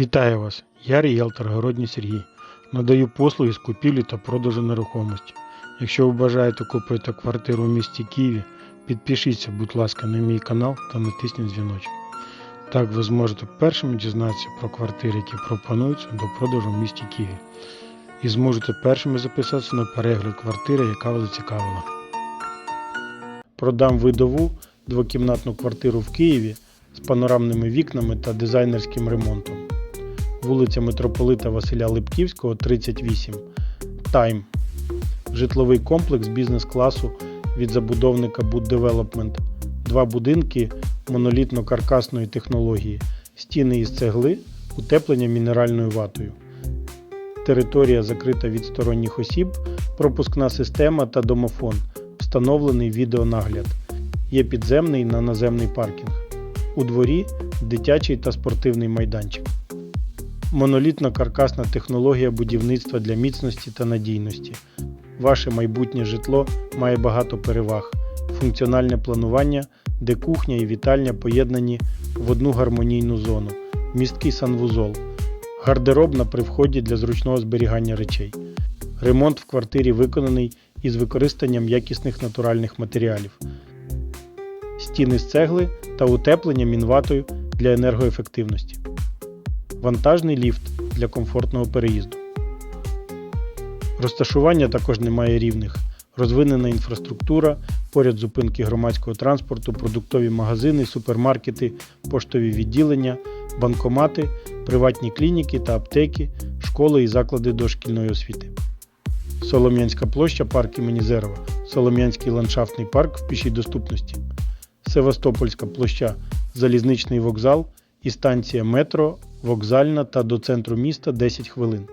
Вітаю вас! Я ріелтор Городній Сергій. Надаю послуги з купівлі та продажу нерухомості. Якщо ви бажаєте купити квартиру в місті Києві, підпишіться, будь ласка, на мій канал та натисніть дзвіночок. Так ви зможете першими дізнатися про квартири, які пропонуються до продажу в місті Києві. І зможете першими записатися на перегляд квартири, яка вас зацікавила. Продам видову двокімнатну квартиру в Києві з панорамними вікнами та дизайнерським ремонтом. Вулиця Митрополита Василя Липківського, 38. Тайм. Житловий комплекс бізнес-класу від забудовника Boot Development. Два будинки монолітно-каркасної технології. Стіни із цегли, утеплення мінеральною ватою. Територія закрита від сторонніх осіб, пропускна система та домофон. Встановлений відеонагляд. Є підземний на наземний паркінг. У дворі дитячий та спортивний майданчик. Монолітна каркасна технологія будівництва для міцності та надійності. Ваше майбутнє житло має багато переваг. Функціональне планування, де кухня і вітальня поєднані в одну гармонійну зону, місткий санвузол, гардеробна при вході для зручного зберігання речей. Ремонт в квартирі виконаний із використанням якісних натуральних матеріалів. Стіни з цегли та утеплення мінватою для енергоефективності. Вантажний ліфт для комфортного переїзду. Розташування також не має рівних. Розвинена інфраструктура, поряд зупинки громадського транспорту, продуктові магазини, супермаркети, поштові відділення, банкомати, приватні клініки та аптеки, школи і заклади дошкільної освіти. Солом'янська площа парк імені Зерова, Солом'янський ландшафтний парк в пішій доступності, Севастопольська площа, залізничний вокзал і станція метро, вокзальна та до центру міста 10 хвилин.